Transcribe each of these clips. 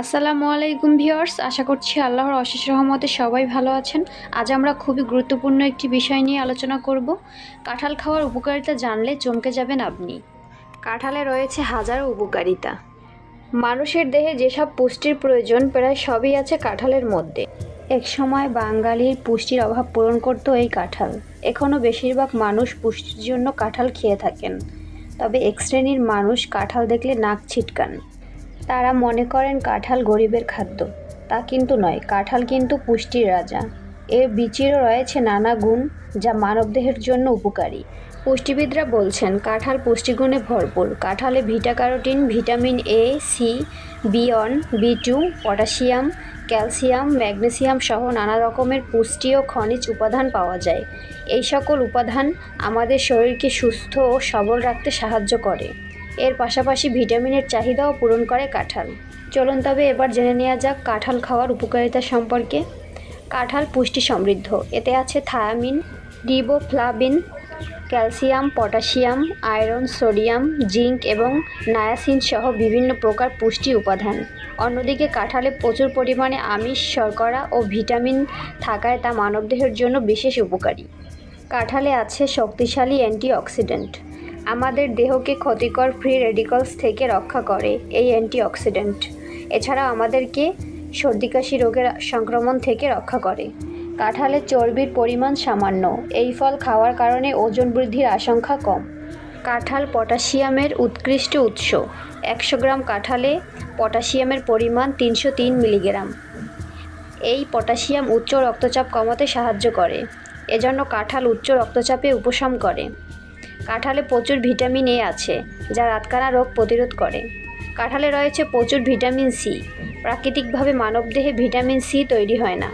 আসসালামু আলাইকুম ভিউয়ার্স, আশা করছি আল্লাহর অশেষ রহমতে সবাই ভালো আছেন। আজ আমরা খুবই গুরুত্বপূর্ণ একটি বিষয় নিয়ে আলোচনা করব। কাঁঠাল খাওয়ার উপকারিতা জানলে চমকে যাবেন আপনি। কাঁঠালে রয়েছে হাজারো উপকারিতা। মানুষের দেহে যেসব পুষ্টির প্রয়োজন প্রায় সবই আছে কাঁঠালের মধ্যে। একসময় বাঙালির পুষ্টির অভাব পূরণ করতো এই কাঁঠাল। এখনও বেশিরভাগ মানুষ পুষ্টির জন্য কাঁঠাল খেয়ে থাকেন। তবে এক শ্রেণির মানুষ কাঁঠাল দেখলে নাক ছিটকান। তারা মনে করেন কাঁঠাল গরিবের খাদ্য। তা কিন্তু নয়, কাঁঠাল কিন্তু পুষ্টির রাজা। এর বিচিরও রয়েছে নানা গুণ যা মানবদেহের জন্য উপকারী। পুষ্টিবিদরা বলছেন, কাঁঠাল পুষ্টিগুণে ভরপুর। কাঁঠালে beta carotene, vitamin A, C, B one, B two, potassium, calcium, magnesium সহ নানা রকমের পুষ্টি ও খনিজ উপাদান পাওয়া যায়। এই সকল উপাদান আমাদের শরীরকে সুস্থ ও সবল রাখতে সাহায্য করে। এর পাশাপাশি ভিটামিনের চাহিদাও পূরণ করে কাঁঠাল। চলুন তবে এবার জেনে নেওয়া যাক কাঁঠাল খাওয়ার উপকারিতা সম্পর্কে। কাঁঠাল পুষ্টি সমৃদ্ধ। এতে আছে thiamine riboflavin calcium, potassium, iron, sodium, zinc এবং নায়াসিন সহ বিভিন্ন প্রকার পুষ্টি উপাদান। অন্যদিকে কাঁঠালে প্রচুর পরিমাণে আমিষ, শর্করা ও ভিটামিন থাকায় তা মানবদেহের জন্য বিশেষ উপকারী। কাঁঠালে আছে শক্তিশালী অ্যান্টিঅক্সিডেন্ট। আমাদের দেহকে ক্ষতিকর ফ্রি রেডিকলস থেকে রক্ষা করে এই অ্যান্টিঅক্সিডেন্ট। এছাড়া আমাদেরকে সর্দি কাশি রোগের সংক্রমণ থেকে রক্ষা করে। কাঁঠালে চর্বির পরিমাণ সামান্য। এই ফল খাওয়ার কারণে ওজন বৃদ্ধির আশঙ্কা কম। কাঁঠাল পটাশিয়ামের উৎকৃষ্ট উৎস। একশো গ্রাম কাঁঠালে পটাশিয়ামের পরিমাণ তিনশো তিন মিলিগ্রাম। এই পটাশিয়াম উচ্চ রক্তচাপ কমাতে সাহায্য করে। এজন্য কাঁঠাল উচ্চ রক্তচাপে উপশম করে। কাঁঠালে প্রচুর ভিটামিন এ আছে, যা রাতকানা রোগ প্রতিরোধ করে। কাঁঠালে রয়েছে প্রচুর ভিটামিন সি। প্রাকৃতিকভাবে মানবদেহে ভিটামিন সি তৈরি হয় না।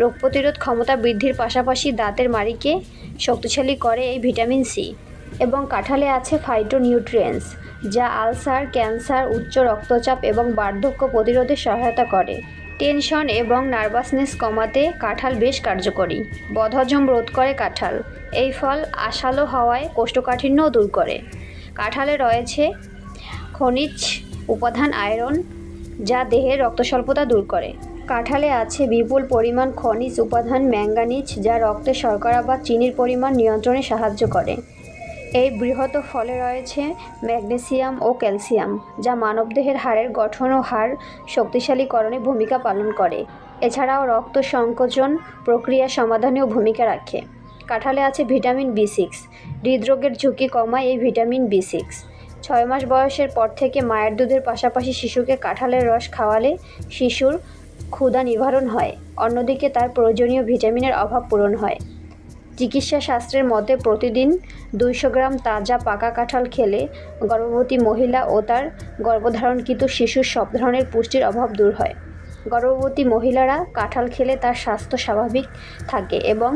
রোগ প্রতিরোধ ক্ষমতা বৃদ্ধির পাশাপাশি দাঁতের মাড়িকে শক্তিশালী করে এই ভিটামিন সি। এবং কাঁঠালে আছে ফাইটোনিউট্রিয়েন্টস যা আলসার, ক্যান্সার, উচ্চ রক্তচাপ এবং বার্ধক্য প্রতিরোধে সহায়তা করে। টেনশন এবং নার্ভাসনেস কমাতে কাঁঠাল বেশ কার্যকরী। বদহজম রোধ করে কাঁঠাল। এই ফল আশালো হওয়ায় কোষ্ঠকাঠিন্যও দূর করে। কাঁঠালে রয়েছে খনিজ উপাদান আয়রন, যা দেহের রক্তস্বল্পতা দূর করে। কাঁঠালে আছে বিপুল পরিমাণ খনিজ উপাদান ম্যাঙ্গানিজ যা রক্তে শর্করা বা চিনির পরিমাণ নিয়ন্ত্রণে সাহায্য করে। এই বৃহৎ ফলে রয়েছে ম্যাগনেসিয়াম ও ক্যালসিয়াম, যা মানবদেহের হাড়ের গঠন ও হাড় শক্তিশালীকরণে ভূমিকা পালন করে। এছাড়াও রক্ত সংকোচন প্রক্রিয়া সমাধানেও ভূমিকা রাখে। কাঁঠালে আছে ভিটামিন বি সিক্স। হৃদরোগের ঝুঁকি কমায় এই ভিটামিন বি সিক্স। ছয় মাস বয়সের পর থেকে মায়ের দুধের পাশাপাশি শিশুকে কাঁঠালের রস খাওয়ালে শিশুর ক্ষুধা নিবারণ হয়। অন্যদিকে তার প্রয়োজনীয় ভিটামিনের অভাব পূরণ হয়। চিকিৎসা শাস্ত্রের মতে প্রতিদিন দুইশো গ্রাম তাজা পাকা কাঁঠাল খেলে গর্ভবতী মহিলা ও তার গর্ভধারণকৃত শিশুর সব ধরনের পুষ্টির অভাব দূর হয়। গর্ভবতী মহিলারা কাঁঠাল খেলে তার স্বাস্থ্য স্বাভাবিক থাকে এবং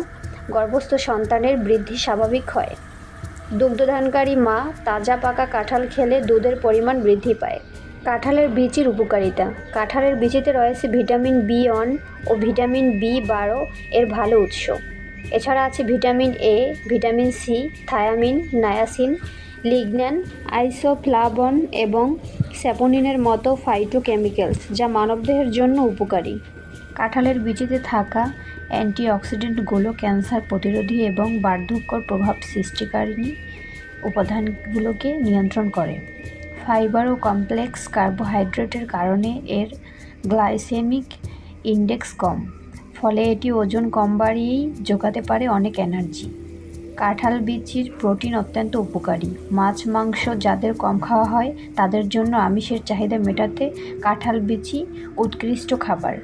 গর্ভস্থ সন্তানের বৃদ্ধি স্বাভাবিক হয়। দুগ্ধদানকারী মা তাজা পাকা কাঁঠাল খেলে দুধের পরিমাণ বৃদ্ধি পায়। কাঁঠালের বীচির উপকারিতা। কাঁঠালের বীচিতে রয়েছে ভিটামিন বি ওয়ান ও ভিটামিন বি বারো এর ভালো উৎস। এছাড়া আছে vitamin A vitamin C thiamine, niacin lignan isoflavone এবং স্যাপোনিনের মতো ফাইটোকেমিক্যালস যা মানবদেহের জন্য উপকারী। কাঁঠালের বীচিতে থাকা অ্যান্টিঅক্সিডেন্টগুলো ক্যান্সার প্রতিরোধী এবং বার্ধক্যর প্রভাব সৃষ্টিকারী উপাদানগুলোকে নিয়ন্ত্রণ করে। ফাইবার ও কমপ্লেক্স কার্বোহাইড্রেটের কারণে এর গ্লাইসেমিক ইন্ডেক্স কম। ফলে এটি ওজন কম বাড়িয়েই যোগাতে পারে অনেক এনার্জি। কাঁঠাল বিচির প্রোটিন অত্যন্ত উপকারী। মাছ, মাংস যাদের কম খাওয়া হয়, তাদের জন্য আমিষের চাহিদা মেটাতে কাঁঠাল বিচি উৎকৃষ্ট খাবার।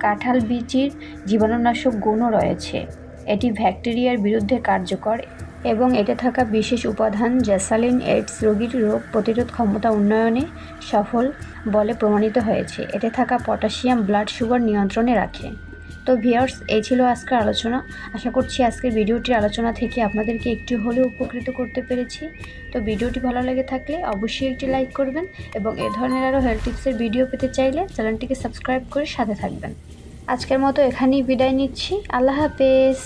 কাঁঠাল বিচির জীবাণুনাশক গুণও রয়েছে। এটি ব্যাকটেরিয়ার বিরুদ্ধে কার্যকর এবং এতে থাকা বিশেষ উপাদান জ্যাসালিন, এইডস রোগীর রোগ প্রতিরোধ ক্ষমতা উন্নয়নে সফল বলে প্রমাণিত হয়েছে। এতে থাকা পটাশিয়াম ব্লাড সুগার নিয়ন্ত্রণে রাখে। তো ভিয়ার্স এই ছিল আজকের আলোচনা। আশা করছি আজকের ভিডিওটির আলোচনা থেকে আপনাদেরকে একটু হলেও উপকৃত করতে পেরেছি। তো ভিডিওটি ভালো লেগে থাকলে অবশ্যই একটি লাইক করবেন এবং এ ধরনের আরও হেলথ টিপসের ভিডিও পেতে চাইলে চ্যানেলটিকে সাবস্ক্রাইব করে সাথে থাকবেন। আজকের মতো এখানেই বিদায় নিচ্ছি। আল্লাহ হাফেজ।